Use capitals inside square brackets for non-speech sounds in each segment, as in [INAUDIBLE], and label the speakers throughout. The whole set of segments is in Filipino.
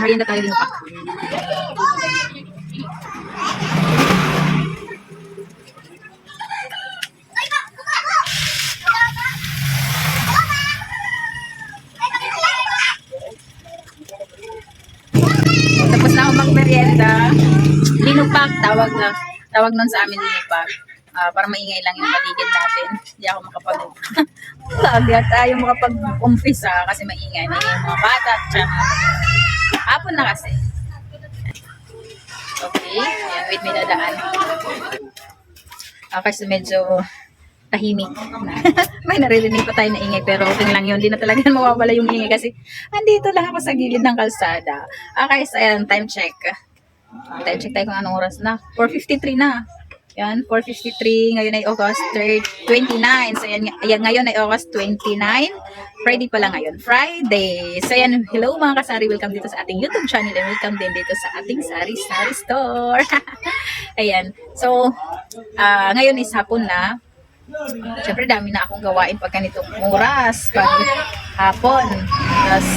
Speaker 1: Merienda tayo linupak. Tapos na ako magmerienda. Linupak, tawag na. Tawag nun sa amin linupak. Ah, para maingay lang yung paligid natin. Hindi ako makapag [LAUGHS] Agad tayo makapag-umpisa kasi maingay. Maingay yung mga bata. Tsaka, hapon na kasi. Okay. Ayan, wait, may dadaan. Ah, kasi medyo tahimik. [LAUGHS] may naririnig pa tayo na ingay pero okay lang yun. Hindi na talaga [LAUGHS] mawawala yung ingay kasi andito lang ako sa gilid ng kalsada. Okay, so ayan, time check. Time check tayo kung anong oras na. 4.53 na. Yan, 4.53. Ngayon ay August 3rd, 29. So, yan, ayan, ngayon ay August 29. Friday pala ngayon. Friday. So, yan, hello mga kasari. Welcome dito sa ating YouTube channel and welcome din dito sa ating Sari Sari Store. [LAUGHS] ayan. So, ah, ngayon is hapon na. Siyempre, dami na akong gawain pag ganitong oras. Pag hapon. Tapos,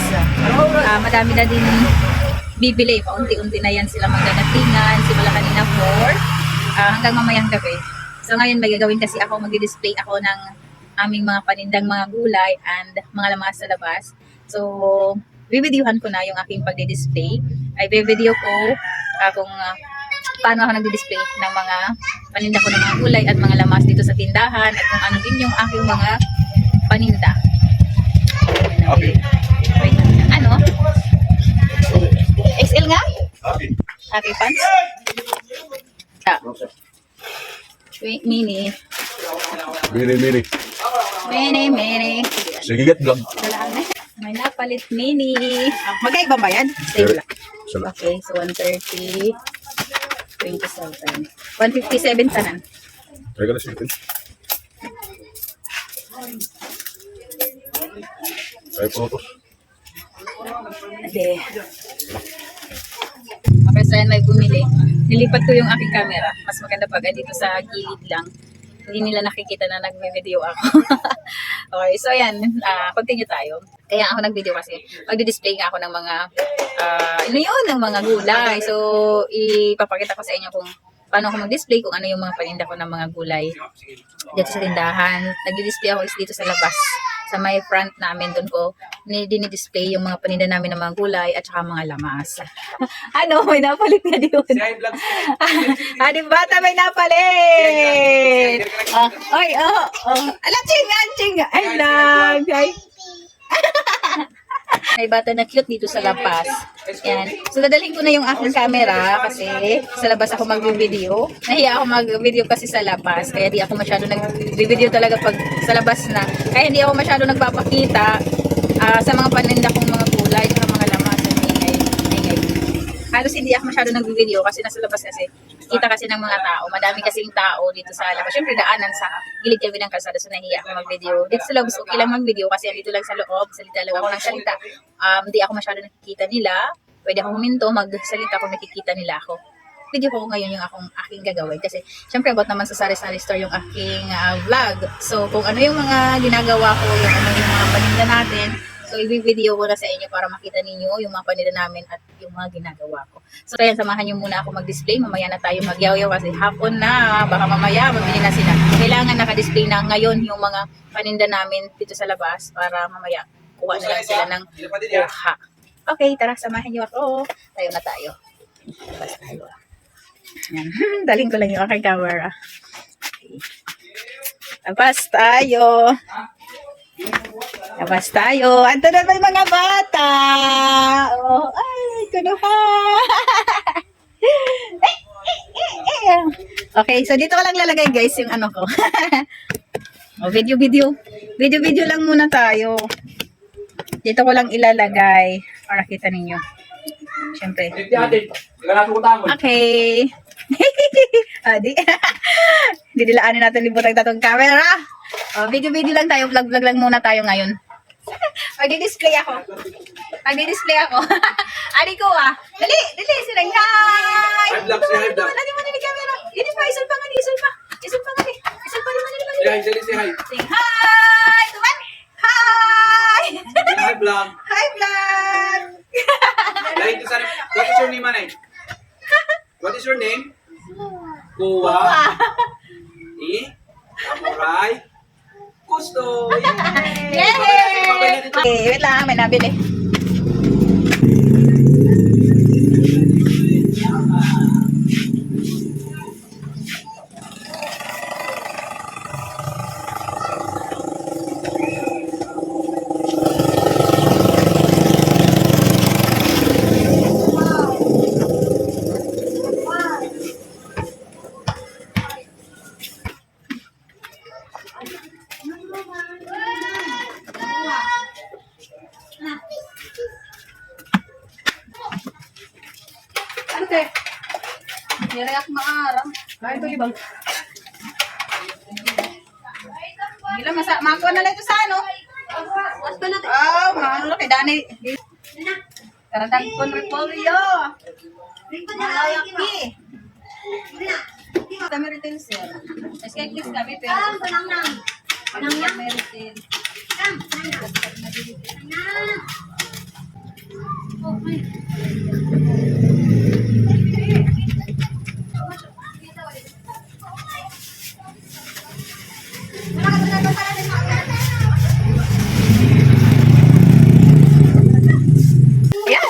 Speaker 1: ah, madami na din bibili. Paunti-unti na yan sila magdadatingan. Simula kanina 4 ah, hanggang mamayang gabi. So ngayon may gagawin kasi ako, mag-display ako ng aming mga panindang mga gulay and mga lamas sa labas. So, bibideohan ko na yung aking pagdi-display. Ay, bivideo ko ah, kung ah, paano ako nagdi-display ng mga paninda ko ng mga gulay at mga lamas dito sa tindahan at kung ano din yung aking mga paninda.
Speaker 2: Okay.
Speaker 1: Wait, ano? XL nga?
Speaker 2: Okay.
Speaker 1: Okay, pants? Wait, mini.
Speaker 2: Mini, mini.
Speaker 1: Mini, mini.
Speaker 2: Sige, get vlog.
Speaker 1: May napalit mini. Ah, magkaiba ba yan? Same lang.
Speaker 2: Salamat.
Speaker 1: Okay, so 130. 27. 157 tanan.
Speaker 2: Try ka na sige. Try photos.
Speaker 1: Ade. Okay, so yan may bumili. Nilipat ko yung aking camera. Mas maganda pag dito sa gilid lang. Hindi nila nakikita na nagme-video ako. [LAUGHS] okay, so yan. ah, continue tayo. Kaya ako nag-video kasi magdi-display nga ako ng mga ah, ano yun, ng mga gulay. So, ipapakita ko sa inyo kung paano ako mag-display, kung ano yung mga paninda ko ng mga gulay dito sa tindahan. Nagdi-display ako is dito sa labas. Sa may front namin, doon ko ni- dinidisplay yung mga paninda namin ng mga gulay at saka mga lamas. [LAUGHS] ano, may napalit na din. [LAUGHS] ah, di bata may napalit! Ah, ay, oh, oh. Ala, chinga, chinga. Ay, lang. Ay. [LAUGHS] May bata na cute dito sa labas. Yan. So, dadalhin ko na yung aking camera kasi sa labas ako mag-video. Nahiya ako mag-video kasi sa labas. Kaya di ako masyado nag-video talaga pag sa labas na. Kaya hindi ako masyado nagpapakita ah, sa mga paninda kong mga gulay at mga ingay. Halos hindi ako masyado nag-video kasi nasa labas kasi kita kasi ng mga tao. Madami kasing tao dito sa labas. Siyempre daanan sa gilid kami ng kalsada so nahiya ako mag-video. Dito sa labas okay lang mag-video kasi dito lang sa loob. Salita lang ako ng salita. Um, di ako masyado nakikita nila. Pwede ako huminto, magsalita kung nakikita nila ako. Video ko ngayon yung akong aking gagawin kasi syempre about naman sa Sari Sari Store yung aking ah, vlog. So kung ano yung mga ginagawa ko, yung ano yung mga paninda natin, So, i-video ko na sa inyo para makita ninyo yung mga paninda namin at yung mga ginagawa ko. So, kaya samahan nyo muna ako mag-display. Mamaya na tayo magyaw-yaw kasi hapon na. Baka mamaya, mabili na sila. Kailangan naka-display na ngayon yung mga paninda namin dito sa labas para mamaya kuha na lang sila ng kuha. Okay, tara, samahan nyo ako. Tayo na tayo. Labas tayo. Yan. [LAUGHS] Daling ko lang yung aking camera. Okay. Labas tayo. Labas tayo. Ando na may mga bata. Oh, ay, kunuha. Eh, [LAUGHS] eh, eh, eh. okay, so dito ko lang lalagay guys yung ano ko. [LAUGHS] oh, video, video. Video, video lang muna tayo. Dito ko lang ilalagay para kita ninyo. Siyempre. Okay. [LAUGHS] ah, di. Didilaanin natin libutang tatong camera. Oh, video-video lang tayo. Vlog-vlog lang muna tayo ngayon. Magdi-display ako. Magdi-display ako. [LAUGHS] Ari ko ah. Dali, dali. Silang hi.
Speaker 2: Say hi, vlog.
Speaker 1: Dali mo na ni camera. Ini pa, isul pa nga ni, isul pa. Isul pa nga ni. Isul pa naman ni.
Speaker 2: Hi, Jelly, say hi.
Speaker 1: Sing hi. Tuman. Hi.
Speaker 2: Hi, vlog.
Speaker 1: Hi, vlog.
Speaker 2: Like to What is your name, Manay? What is your name? Kuwa. E. Samurai. Gusto. [LAUGHS]
Speaker 1: Yay! Okay, wait lang, may nabili. Ako maarang. Kahit ito ibang. Gila, masa, makuha na lang ito sa ano? Ah, maano lang kay Dani. Karadang kon repolyo. Malaki. Kami retail sir. Mas kaya click kami pero kami retail. Yan,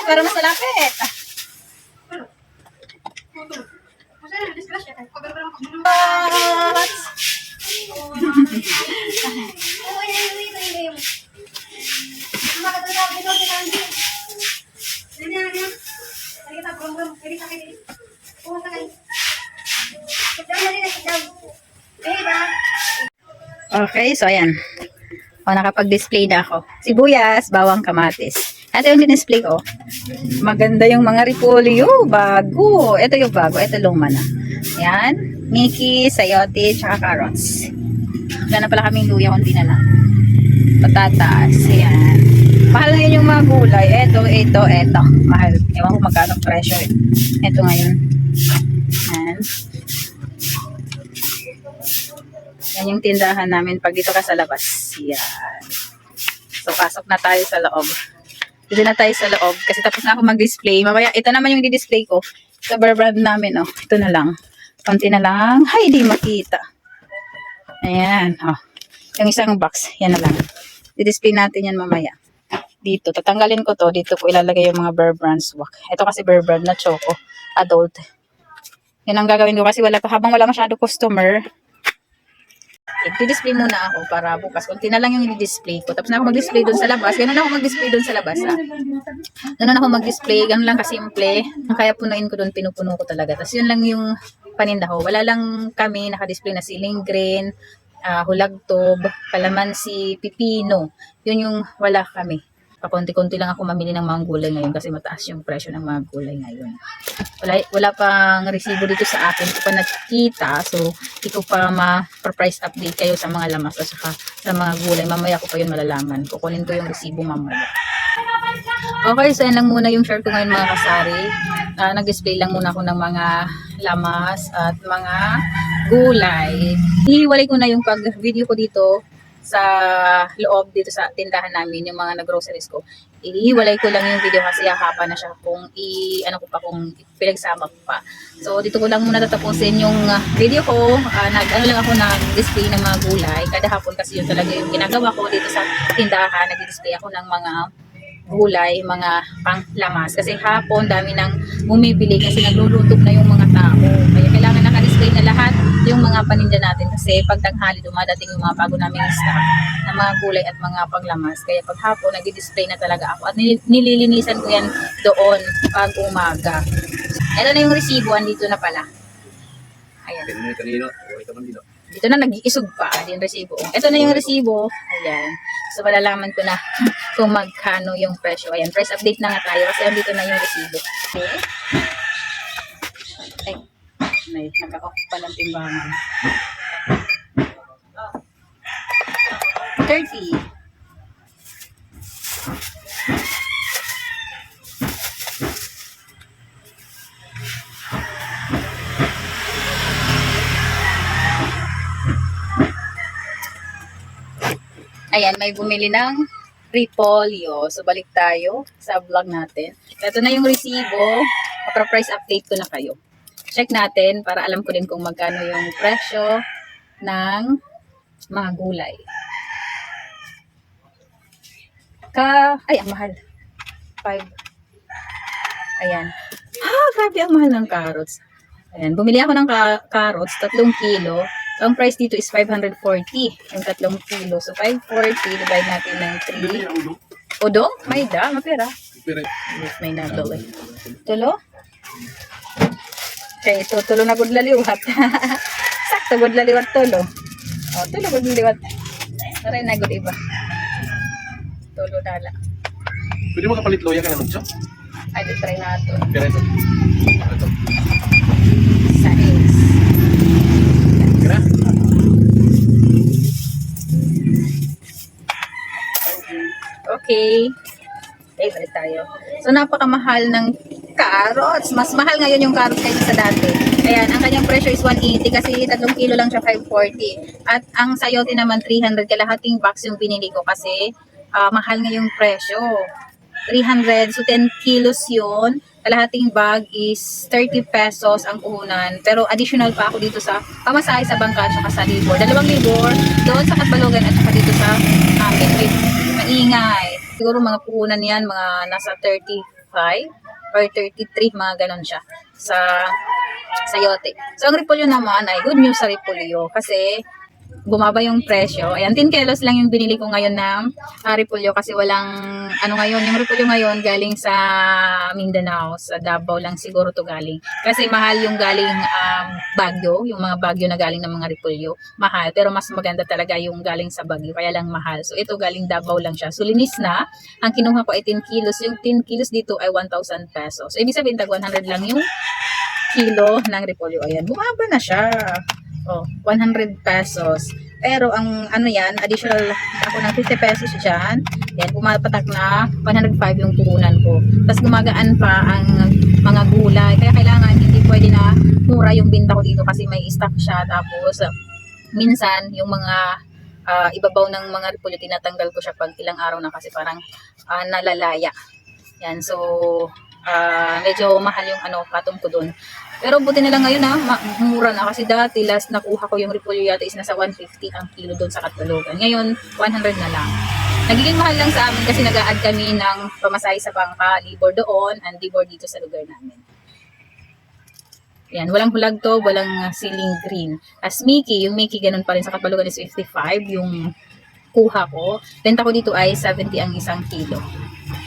Speaker 1: para mas malapit. What? Okay, so ayan. O, nakapag-display na ako. Sibuyas, bawang kamatis. Ito yung display ko. Maganda yung mga repolyo. Bago. Ito yung bago. Ito luma na. Ayan. Miki, sayote, tsaka carrots. Wala na pala kaming luya, kundi na lang. Patatas. Ayan. Mahal na yun yung mga gulay. Ito, ito, ito. Mahal. Ewan ko magkano presyo. Ito ngayon. Ayan. Yan yung tindahan namin pag dito ka sa labas. Yan. So, pasok na tayo sa loob. Dito na tayo sa loob kasi tapos na ako mag-display. Mamaya, ito naman yung di-display ko. Sa bar brand namin, oh. Ito na lang. Konti na lang. Ay, di makita. Ayan, oh. Yung isang box, yan na lang. Di-display natin yan mamaya. Dito, tatanggalin ko to. Dito ko ilalagay yung mga Bear Brand swak. Ito kasi Bear Brand na choco. Adult. Yan ang gagawin ko kasi wala pa, habang wala masyado customer, i-display muna ako para bukas. Kunti na lang yung i-display ko. Tapos na ako mag-display doon sa labas. Ganun ako mag-display doon sa labas. Ha? Ganun ako mag-display. Ganun lang kasimple. Kaya punuin ko doon, pinupuno ko talaga. Tapos yun lang yung paninda ko. Wala lang kami nakadisplay na siling green, ah, hulagtob, kalamansi, pipino. Yun yung wala kami. Pakunti-kunti lang ako mamili ng mga gulay ngayon kasi mataas yung presyo ng mga gulay ngayon. Wala, wala pang resibo dito sa akin. Hindi pa nakikita. So, hindi ko pa ma-price update kayo sa mga lamas at saka sa mga gulay. Mamaya ko pa yun malalaman. Kukunin ko yung resibo mamaya. Okay, so yan lang muna yung share ko ngayon mga kasari. Ah, nag-display lang muna ako ng mga lamas at mga gulay. Hihiwalay ko na yung pag-video ko dito sa loob dito sa tindahan namin, yung mga nag-groceries ko. Ihiwalay ko lang yung video kasi hahaba na siya kung i, ano ko pa, kung pinagsama ko pa. So, dito ko lang muna tatapusin yung ah, video ko. Ah, nag, ano lang ako nag-display ng mga gulay. Kada hapon kasi yun talaga yung ginagawa ko dito sa tindahan. Nag-display ako ng mga gulay, mga panglamas. Kasi hapon, dami nang bumibili kasi naglulutob na yung mga tao. Kaya kailangan naka-display na lahat yung mga paninda natin kasi pag tanghali dumadating yung mga bago naming stock na mga gulay at mga panglamas. Kaya pag hapon, nag-display na talaga ako at nil- nililinisan ko yan doon pag umaga. Ito na yung resibo, andito na pala. Ayan.
Speaker 2: Dito
Speaker 1: na nag-iisog pa din resibo. Ito na yung resibo. Ayan. So, malalaman ko na [LAUGHS] kung magkano yung presyo. Ayan, price update na nga tayo kasi andito na yung resibo. Okay. Ay, may naka-off pa ng timbangan. 30. Ayan, may bumili ng repolyo. So, balik tayo sa vlog natin. Ito na yung resibo. Mapra-price update ko na kayo. Check natin para alam ko din kung magkano yung presyo ng mga gulay. Ka... Ay, ang mahal. 5. Ayan. Ah, grabe ang mahal ng carrots. Ayan, bumili ako ng ka- carrots, tatlong kilo. So, ang price dito is 540, yung tatlong kilo. So, 540, divide natin ng 3. Udong? May da, mapira. May nadaw eh. Tulo? Okay, so tulo na gud laliwat. [LAUGHS] Sakto gud laliwat tulo. Oh, tulo gud laliwat. Aray na gud iba. Tulo dala.
Speaker 3: Pwede mo kapalit loya ka naman siya?
Speaker 1: Ay, di try nato.
Speaker 3: Pero ito. Ito.
Speaker 1: Sa is.
Speaker 3: Kira?
Speaker 1: Okay. Okay, balik tayo. So, napakamahal ng carrots. Mas mahal ngayon yung carrots kaysa sa dati. Ayan, ang kanyang presyo is 180 kasi 3 kilo lang siya 540. At ang sayote naman 300 kalahating box yung pinili ko kasi ah, mahal ngayong presyo. 300, so 10 kilos yun. Kalahating bag is 30 pesos ang puhunan. Pero additional pa ako dito sa pamasahe sa bangka at saka sa libor. Dalawang libor doon sa Katbalogan at saka dito sa amin. Wait, maingay. Siguro mga puhunan yan, mga nasa 35 or 33, mga ganon siya sa sayote. So, ang repolyo naman ay good news sa repolyo kasi bumaba yung presyo. Ayan, 10 kilos lang yung binili ko ngayon ng uh, repolyo kasi walang, ano ngayon, yung repolyo ngayon galing sa Mindanao, sa Davao lang siguro to galing. Kasi mahal yung galing um, Baguio, yung mga Baguio na galing ng mga repolyo, mahal. Pero mas maganda talaga yung galing sa Baguio, kaya lang mahal. So ito galing Davao lang siya. So linis na, ang kinuha ko ay 10 kilos. Yung 10 kilos dito ay 1,000 pesos. So ibig sabihin, tag 100 lang yung kilo ng repolyo. Ayan, bumaba na siya. Oh, 100 pesos. Pero ang ano yan, additional ako ng 50 pesos dyan. Yan, pumapatak na 105 yung puhunan ko. Tapos gumagaan pa ang mga gulay. Kaya kailangan hindi pwede na mura yung binta ko dito kasi may stock siya. Tapos minsan yung mga ah, ibabaw ng mga repolyo tinatanggal ko siya pag ilang araw na kasi parang ah, nalalaya. Yan, so ah, medyo mahal yung ano, patong ko dun. Pero buti na lang ngayon ha, ma- mura na kasi dati last nakuha ko yung repolyo yata is nasa 150 ang kilo doon sa Katbalogan. Ngayon, 100 na lang. Nagiging mahal lang sa amin kasi nag add kami ng pamasahe sa bangka, libor doon, and libor dito sa lugar namin. Yan, walang hulag to, walang ceiling green. As Mickey, yung Mickey ganun pa rin sa Katbalogan is 55, yung kuha ko. Benta ko dito ay 70 ang isang kilo.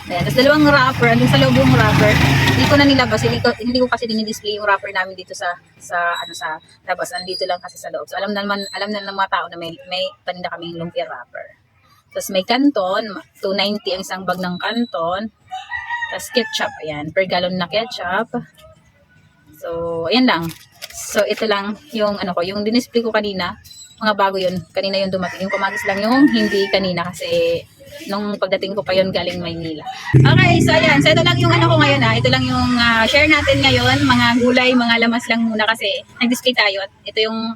Speaker 1: Ayan. Tapos dalawang wrapper, andun sa loob yung wrapper. Hindi ko na nilabas, hindi ko, hindi ko kasi dinidisplay yung wrapper namin dito sa sa ano sa labas. Nandito lang kasi sa loob. So alam naman alam na ng mga tao na may may paninda kaming lumpia wrapper. Tapos may canton, 290 ang isang bag ng canton. Tapos ketchup, ayan, per gallon na ketchup. So, ayan lang. So, ito lang yung ano ko, yung dinisplay ko kanina, mga bago yun. Kanina yung dumating. Yung kumagis lang yung hindi kanina kasi nung pagdating ko pa yun galing Maynila. Okay, so ayan. So ito lang yung ano ko ngayon ha. Ito lang yung ah, share natin ngayon. Mga gulay, mga lamas lang muna kasi nag-display tayo. At ito yung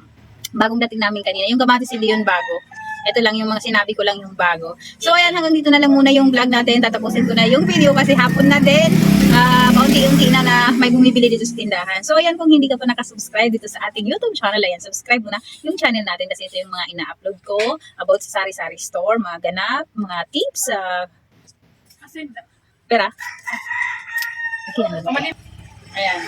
Speaker 1: bagong dating namin kanina. Yung kamatis hindi yun bago. Ito lang yung mga sinabi ko lang yung bago. So ayan, hanggang dito na lang muna yung vlog natin. Tatapusin ko na yung video kasi hapon na din. Ah, paunti-unti na na may bumibili dito sa tindahan. So ayan, kung hindi ka pa nakasubscribe dito sa ating YouTube channel, ayan, subscribe mo na yung channel natin kasi ito yung mga ina-upload ko about sa Sari-Sari Store, mga ganap, mga tips, ah, pera. Ba? Ayan.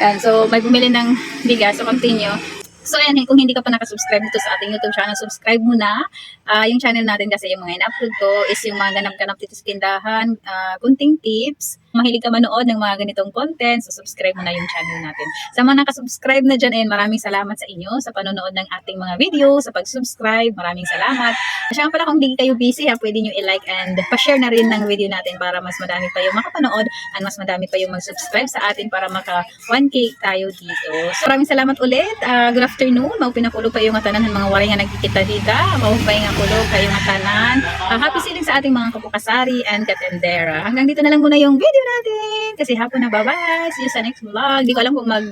Speaker 1: Ayan, so may bumili ng bigas, so continue. So ayan, kung hindi ka pa nakasubscribe dito sa ating YouTube channel, subscribe mo na. Ah, yung channel natin kasi yung mga in-upload ko is yung mga ganap-ganap dito sa tindahan, ah, kunting tips. Mahilig ka manood ng mga ganitong content, so subscribe mo na yung channel natin. Sa mga nakasubscribe na dyan, ayan, maraming salamat sa inyo sa panonood ng ating mga video, sa pag-subscribe, maraming salamat. At saka pala kung hindi kayo busy, ha, pwede nyo i-like and pa-share na rin ng video natin para mas madami pa yung makapanood at mas madami pa yung mag-subscribe sa atin para maka 1K tayo dito. So maraming salamat ulit. Ah, good afternoon. Mau pinakulo pa yung atanan ng mga waray nga nagkikita dita. Mau pa yung kulo kayo nga tanan. Ah, happy sailing sa ating mga kapukasari and katendera. Hanggang dito na lang muna yung video natin. Kasi hapon na bye-bye. See you sa next vlog. Di ko alam kung mag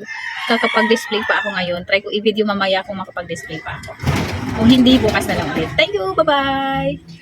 Speaker 1: kakapag-display pa ako ngayon. Try ko i-video mamaya kung makapag-display pa ako. Kung hindi, bukas na lang ulit. Thank you. Bye-bye.